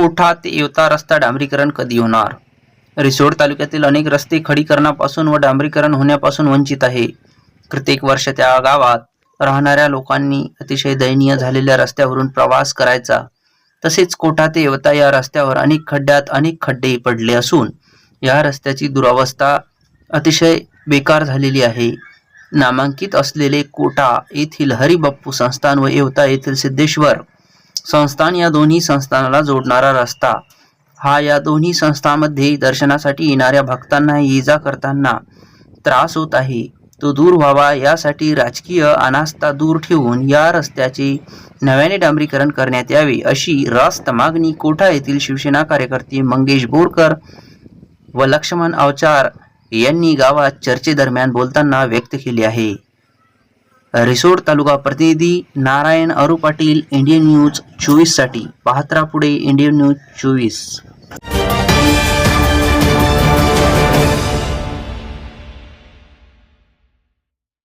कोठा ते येवता रस्ता डांबरीकरण कधी होणार? रिसोड तालुक्यातील अनेक रस्ते खडीकरणापासून व डांबरीकरण होण्यापासून वंचित आहे. प्रत्येक वर्ष त्या गावात राहणाऱ्या लोकांनी अतिशय दयनीय झालेल्या रस्त्यावरून प्रवास करायचा. तसेच कोठा ते येवता या रस्त्यावर अनेक खड्ड्यात अनेक खड्डे पडले असून या रस्त्याची दुरावस्था अतिशय बेकार झालेली आहे. नामांकित असलेले कोटा येथील हरिबाप्पू संस्थान व येवता येथील सिद्धेश्वर संस्थान या दोन्ही संस्थानाला जोडणारा रस्ता. हा या दोन्ही संस्थांमध्ये दर्शनासाठी येणाऱ्या भक्तांना ये जा करताना त्रास होत आहे. तो दूर व्हावा यासाठी राजकीय अनास्था दूर ठेवून या रस्त्याचे नव्याने डांबरीकरण करण्यात यावे अशी रास्त मागणी कोठा येथील शिवसेना कार्यकर्ते मंगेश बोरकर व लक्ष्मण अवचार यांनी गावात चर्चेदरम्यान बोलताना व्यक्त केली आहे. रिसोड तालुका प्रतिनिधी नारायण अरू पाटील इंडियन न्यूज चोवीससाठी पाहत्रा पुढे इंडियन न्यूज चोवीस.